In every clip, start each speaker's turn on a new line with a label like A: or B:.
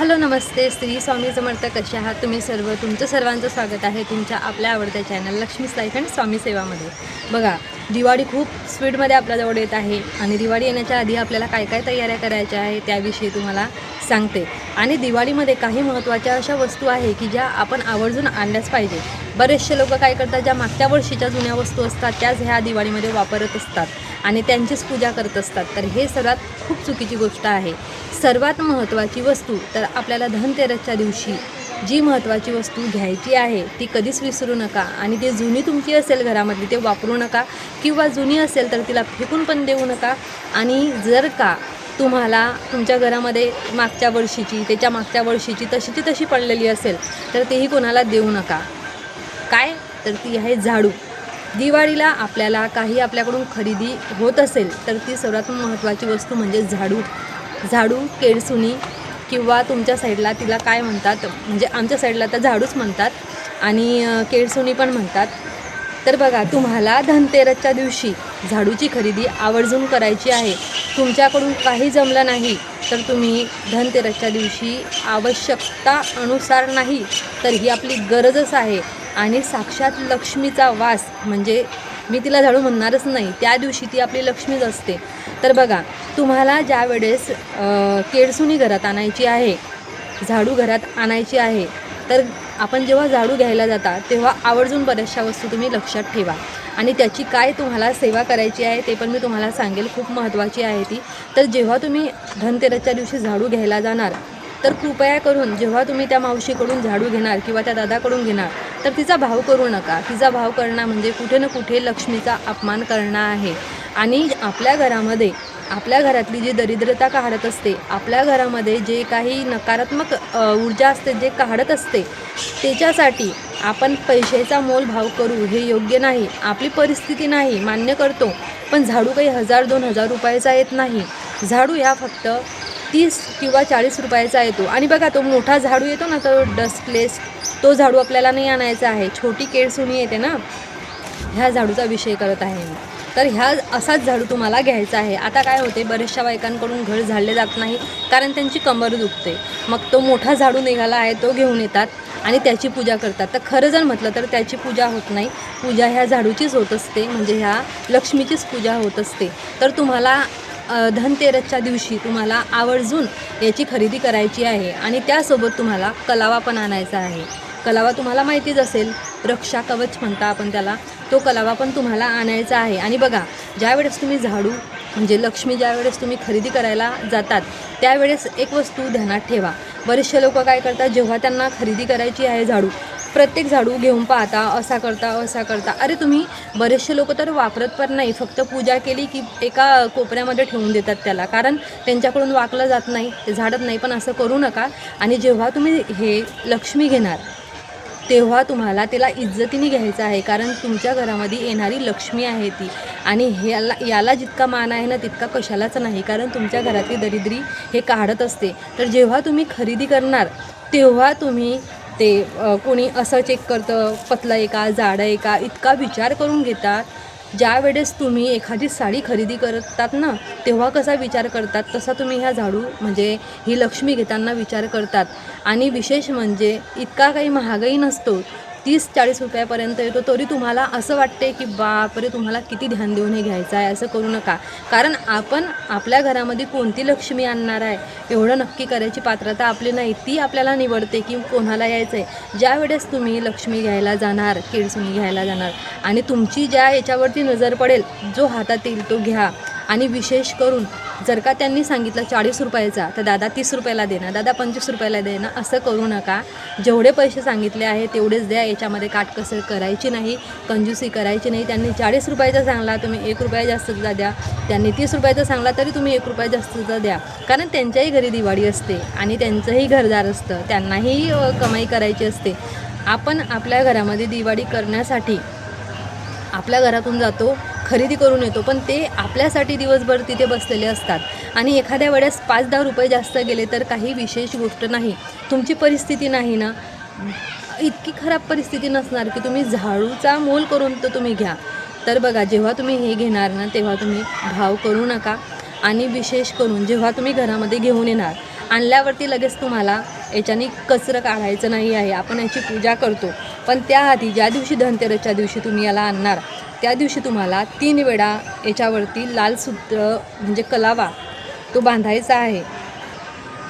A: Hello नमस्ते. श्री स्वामी समर्थ कसे आहात तुम्ही सर्व? तुमचं सर्वांचं स्वागत आहे तुमच्या आपल्या आवडत्या channel Lakshmi life and Swami सेवामध्ये. बघा दिवाळी खूप स्पीडमध्ये आपल्याजवळ येत आहे आणि दिवाळी येण्याच्या आधी आपल्याला काय काय तयाऱ्या करायच्या आहे त्याविषयी तुम्हाला सांगते. आणि दिवाळीमध्ये काही महत्त्वाच्या अशा वस्तू आहे की ज्या आपण आवर्जून आणल्याच पाहिजे. बरेचसे लोक काय करतात ज्या मागच्या वर्षीच्या जुन्या वस्तू असतात त्याच ह्या दिवाळीमध्ये वापरत असतात आणि त्यांचीच पूजा करत असतात. तर हे सर्वात खूप चुकीची गोष्ट आहे. सर्वात महत्त्वाची वस्तू तर आपल्याला धनतेरसच्या दिवशी जी महत्त्वाची वस्तू घ्यायची आहे ती कधीच विसरू नका. आणि ती जुनी तुमची असेल घरामधली ते वापरू नका. किंवा जुनी असेल तर तिला फेकून पण देऊ नका. आणि जर का तुम्हाला तुमच्या घरामध्ये मागच्या वर्षीची त्याच्या मागच्या वर्षीची तशीची तशी पडलेली असेल तर तेही कोणाला देऊ नका. काय? तर ती आहे झाडू. दिवाळीला आपल्याला काही आपल्याकडून खरेदी होत असेल तर ती सर्वात महत्त्वाची वस्तू म्हणजे झाडू. झाडू केळसुनी किंवा तुमच्या साईडला तिला काय म्हणतात? म्हणजे आमच्या साईडला तर झाडूच म्हणतात आणि केळसुनी पण म्हणतात. तर बघा तुम्हाला धनतेरसच्या दिवशी झाडूची खरेदी आवर्जून करायची आहे. तुमच्याकडून काही जमलं नाही तर तुम्ही धनतेरसच्या दिवशी आवश्यकता अनुसार नाही तर ही आपली गरजच आहे. आणि साक्षात लक्ष्मीचा वास म्हणजे मी तिला झाडू म्हणणारच नाही. त्या दिवशी ती आपली लक्ष्मीच असते. तर बघा तुम्हाला ज्या वेळेस केळसुनी घरात आणायची आहे झाडू घरात आणायची आहे तर आपण जेव्हा झाडू घ्यायला जाता तेव्हा आवर्जून बऱ्याचशा वस्तू तुम्ही लक्षात ठेवा. आणि त्याची काय तुम्हाला सेवा करायची आहे ते पण मी तुम्हाला सांगेल. खूप महत्त्वाची आहे ती. तर जेव्हा तुम्ही धनतेरसच्या दिवशी झाडू घ्यायला जाणार तर कृपया करून जेव्हा तुम्ही त्या मावशीकडून झाडू घेणार किंवा त्या दादाकडून घेणार तर तिचा भाव करू नका. तिचा भाव करणं म्हणजे कुठे ना कुठे लक्ष्मीचा अपमान करणं आहे. आणि आपल्या घरामध्ये आपल्या घरातली जी दरिद्रता काढत असते आपल्या घरामध्ये जे काही नकारात्मक ऊर्जा असते जे काढत असते त्याच्यासाठी आपण पैशाचा मोल भाव करू हे योग्य नाही. आपली परिस्थिती नाही मान्य करतो. पण झाडू काही हजार दोन हजार रुपयाचा येत नाही. झाडू ह्या फक्त तीस किंवा चाळीस रुपयाचा येतो. आणि बघा तो मोठा झाडू येतो ना तो डस्टलेस तो झाडू आपल्याला नाही आणायचा आहे. छोटी केळसुनी येते ना ह्या झाडूचा विषय करत आहे मी. तर ह्या असाच झाडू तुम्हाला घ्यायचा आहे. आता काय होते बऱ्याचशा बायकांकडून घर झाडले जात नाही कारण त्यांची कंबर दुखते. मग तो मोठा झाडू निघाला आहे तो घेऊन येतात आणि त्याची पूजा करतात. तर खरं जर म्हटलं तर त्याची पूजा होत नाही. पूजा ह्या झाडूचीच होत असते म्हणजे ह्या लक्ष्मीचीच पूजा होत असते. तर तुम्हाला धनतेरसच्या दिवशी तुम्हाला आवर्जून याची खरेदी करायची आहे आणि त्यासोबत तुम्हाला कलावा पण आणायचा आहे. कलावा तुम्हाला माहितीच असेल रक्षा कवच म्हणता आपण त्याला. तो कलावा पण तुम्हाला आणायचा आहे. आणि बघा ज्यावेळेस तुम्ही झाडू म्हणजे लक्ष्मी ज्यावेळेस तुम्ही खरेदी करायला जातात त्यावेळेस एक वस्तू ध्यानात ठेवा. बरेचसे लोक काय करतात जेव्हा त्यांना खरेदी करायची आहे झाडू प्रत्येक झाडू घेऊन पाहता असा करता असा करता. अरे तुम्ही बरेचसे लोक तर वापरत पण नाही. फक्त पूजा केली की एका कोपऱ्यामध्ये ठेवून देतात त्याला. कारण त्यांच्याकडून वाकलं जात नाही ते झाडत नाही पण असं करू नका. आणि जेव्हा तुम्ही हे लक्ष्मी घेणार तेव्हा तुम्हाला त्याला इज्जतीने घ्यायचं आहे कारण तुमच्या घरामध्ये येणारी लक्ष्मी आहे ती. आणि ह्याला याला जितका मान आहे ना तितका कशालाच नाही कारण तुमच्या घरातली दरिद्री हे काढत असते. तर जेव्हा तुम्ही खरेदी करणार तेव्हा तुम्ही ते कोणी असं चेक करतं पतलं आहे का जाडं आहे का इतका विचार करून घेतात ज्या वेळेस तुम्ही एखादी साडी खरेदी करतात ना तेव्हा कसा विचार करतात? तसा तुम्ही ह्या झाडू म्हणजे ही लक्ष्मी घेताना विचार करतात. आणि विशेष म्हणजे इतका काही महागाई नसतो तीस चाळीस रुपयापर्यंत येतो तरी तुम्हाला असं वाटते की बापरे तुम्हाला किती ध्यान देऊन हे घ्यायचं आहे असं करू नका. कारण आपण आपल्या घरामध्ये कोणती लक्ष्मी आणणार आहे एवढं नक्की करायची पात्रता आपली नाही ती आपल्याला निवडते की कोणाला यायचं आहे ज्या वेळेस तुम्ही लक्ष्मी घ्यायला जाणार केळसुनी घ्यायला जाणार आणि तुमची ज्या याच्यावरती नजर पडेल जो हातात येईल तो घ्या. आणि विशेष करून जर का त्यांनी सांगितलं चाळीस रुपयाचा तर दादा तीस रुपयाला देणार दादा पंचवीस रुपयाला देणार असं करू नका. जेवढे पैसे सांगितले आहे तेवढेच द्या याच्यामध्ये काटकसर करायची नाही कंजूसी करायची नाही. त्यांनी चाळीस रुपयाचा सांगला तुम्ही एक रुपया जास्तचा द्या. त्यांनी तीस रुपयाचा सांगला तरी तुम्ही एक रुपया जास्तचा द्या. कारण त्यांच्याही घरी दिवाळी असते आणि त्यांचंही घरदार असतं. त्यांनाही कमाई करायची असते. आपण आपल्या घरामध्ये दिवाळी करण्यासाठी आपल्या घरातून जातो खरेदी करून येतो पण ते आपल्यासाठी दिवसभर तिथे बसलेले असतात. आणि एखाद्या वेळेस पाच दहा रुपये जास्त गेले तर काही विशेष गोष्ट नाही. तुमची परिस्थिती नाही ना? इतकी खराब परिस्थिती नसणार की तुम्ही झाडूचा मोल करून तर तुम्ही घ्या. तर बघा जेव्हा तुम्ही हे घेणार ना तेव्हा तुम्ही भाव करू नका. आणि विशेष करून जेव्हा तुम्ही घरामध्ये घेऊन येणार आणल्यावरती लगेच तुम्हाला याच्याने कचरं काढायचं नाही आहे. आपण याची पूजा करतो. पण त्याआधी ज्या दिवशी धनतेरसच्या दिवशी तुम्ही याला आणणार त्या दिवशी तुम्हाला तीन वेळा याच्यावरती लाल सूत्र म्हणजे कलावा तो बांधायचा आहे.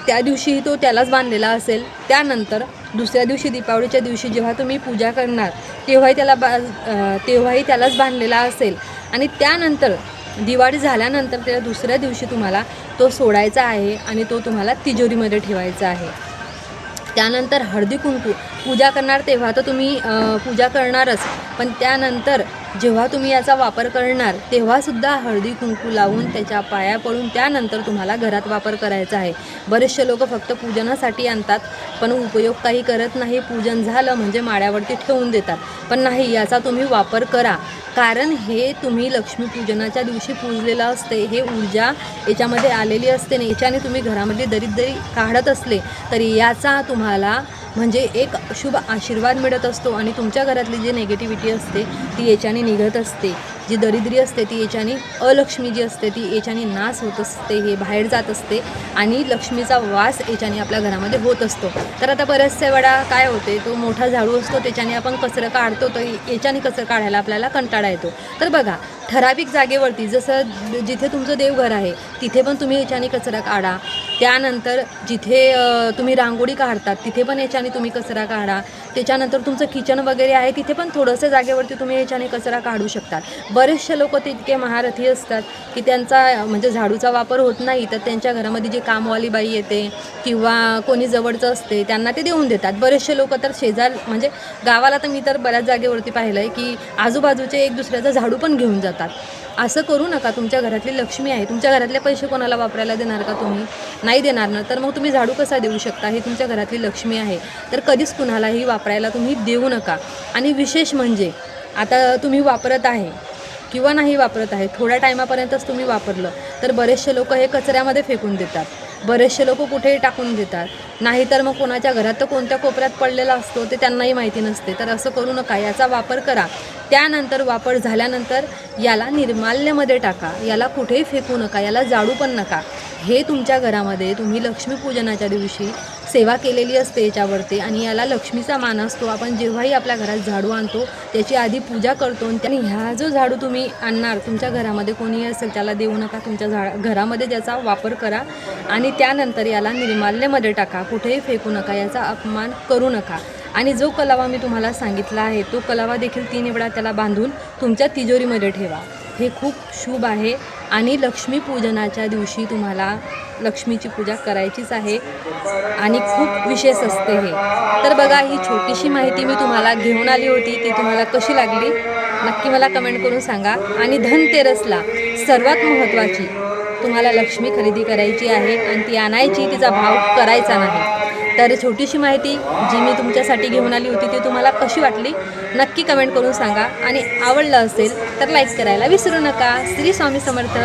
A: त्या दिवशीही तो त्यालाच बांधलेला असेल. त्यानंतर दुसऱ्या दिवशी दीपावलीच्या दिवशी जेव्हा तुम्ही पूजा करणार तेव्हाही त्याला बा तेव्हाही त्यालाच बांधलेला असेल. आणि त्यानंतर दिवाळी झाल्यानंतर त्याला दुसऱ्या दिवशी तुम्हाला तो सोडायचा आहे आणि तो तुम्हाला तिजोरीमध्ये ठेवायचा आहे. त्यानंतर हळदी कुंकू. पूजा करणार तेव्हा तर तुम्ही पूजा करणारच. पण त्यानंतर जेव्हा तुम्ही याचा वापर करणार तेव्हासुद्धा हळदी कुंकू लावून त्याच्या पाया पडून त्यानंतर तुम्हाला घरात वापर करायचा आहे. बरेचसे लोक फक्त पूजनासाठी आणतात पण उपयोग काही करत नाही. पूजन झालं म्हणजे माळ्यावरती ठेवून देतात. पण नाही याचा तुम्ही वापर करा. कारण हे तुम्ही लक्ष्मीपूजनाच्या दिवशी पूजलेलं असते. हे ऊर्जा याच्यामध्ये आलेली असते आणि याच्याने तुम्ही घरामध्ये दरिद्री काढत असले तरी याचा तुम्हाला म्हणजे एक शुभ आशीर्वाद मिळत असतो आणि तुमच्या घरातली जी नेगेटिव्हिटी असते ती याच्याने निघत असते. जी दरिद्री असते ती याच्याने अलक्ष्मी जी असते ती याच्याने नाश होत असते हे बाहेर जात असते आणि लक्ष्मीचा वास याच्याने आपल्या घरामध्ये होत असतो. तर आता बऱ्याचशा वेळा काय होते तो मोठा झाडू असतो त्याच्याने आपण कचरं काढतो तर याच्याने कचरं काढायला आपल्याला कंटाळा येतो. तर बघा ठराविक जागेवरती जसं जिथे तुमचं देवघर आहे तिथे पण तुम्ही याच्याने कचरा काढा. त्यानंतर जिथे तुम्ही रांगोळी काढतात तिथे पण याच्याने तुम्ही कचरा काढा. त्याच्यानंतर तुमचं किचन वगैरे आहे तिथे पण थोडंसं जागेवरती तुम्ही याच्याने कचरा काढू शकतात. बरेचसे लोक तितके महारथी असतात की त्यांचा म्हणजे झाडूचा वापर होत नाही तर त्यांच्या घरामध्ये जी कामवाली बाई येते किंवा कोणी जवळचं असते त्यांना ते देऊन देतात. बरेचसे लोक तर शेजार म्हणजे गावाला तर मी तर बऱ्याच जागेवरती पाहिलं आहे की आजूबाजूचे एक दुसऱ्याचा झाडू पण घेऊन जातात. असं करू नका. तुमच्या घरातली लक्ष्मी आहे. तुमच्या घरातले पैसे कोणाला वापरायला देणार का तुम्ही? नाही देणार ना. तर मग तुम्ही झाडू कसा देऊ शकता? ही तुमच्या घरातली लक्ष्मी आहे. तर कधीच कुणालाही वापरायला तुम्ही देऊ नका. आणि विशेष म्हणजे आता तुम्ही वापरत आहे किंवा नाही वापरत आहे थोड्या टायमापर्यंतच तुम्ही वापरलं तर बरेचसे लोक हे कचऱ्यामध्ये फेकून देतात. बरेचसे लोक कुठेही टाकून देतात. नाहीतर मग कोणाच्या घरात तर कोणत्या कोपऱ्यात पडलेला असतो ते त्यांनाही माहिती नसते. तर असं करू नका याचा वापर करा. त्यानंतर वापर झाल्यानंतर याला निर्माल्यमध्ये टाका. याला कुठेही फेकू नका याला जाळू पण नका. हे तुमच्या घरामध्ये तुम्ही लक्ष्मीपूजनाच्या दिवशी सेवा केलेली असते याच्यावरती आणि याला लक्ष्मीचा मान असतो. आपण जेव्हाही आपल्या घरात झाडू आणतो त्याची आधी पूजा करतो आणि ह्या जो झाडू तुम्ही आणणार तुमच्या घरामध्ये कोणी असेल त्याला देऊ नका तुमच्या झाड घरामध्ये त्याचा वापर करा आणि त्यानंतर याला निर्माल्यमध्ये टाका. कुठेही फेकू नका याचा अपमान करू नका. आणि जो कलावा मी तुम्हाला सांगितला आहे तो कलावा देखील तीन वेळा त्याला बांधून तुमच्या तिजोरीमध्ये ठेवा. हे खूप शुभ आहे. आणि लक्ष्मीपूजनाच्या दिवशी तुम्हाला लक्ष्मीची पूजा करायचीच आहे. आणि खूप विशेष असते हे. तर बघा ही छोटीशी माहिती मी तुम्हाला घेऊन आली होती. ती तुम्हाला कशी लागली? नक्की मला कमेंट करून सांगा. आणि धनतेरसला सर्वात महत्त्वाची तुम्हाला लक्ष्मी खरेदी करायची आहे. आणि ती आणायची तिचा भाव करायचा नाही. तर छोटीशी माहिती जी मी तुमच्यासाठी घेऊन आली होती ती तुम्हाला कशी वाटली? नक्की कमेंट करून सांगा. आणि आवडलं असेल तर लाईक करायला विसरू नका. श्री स्वामी समर्थ.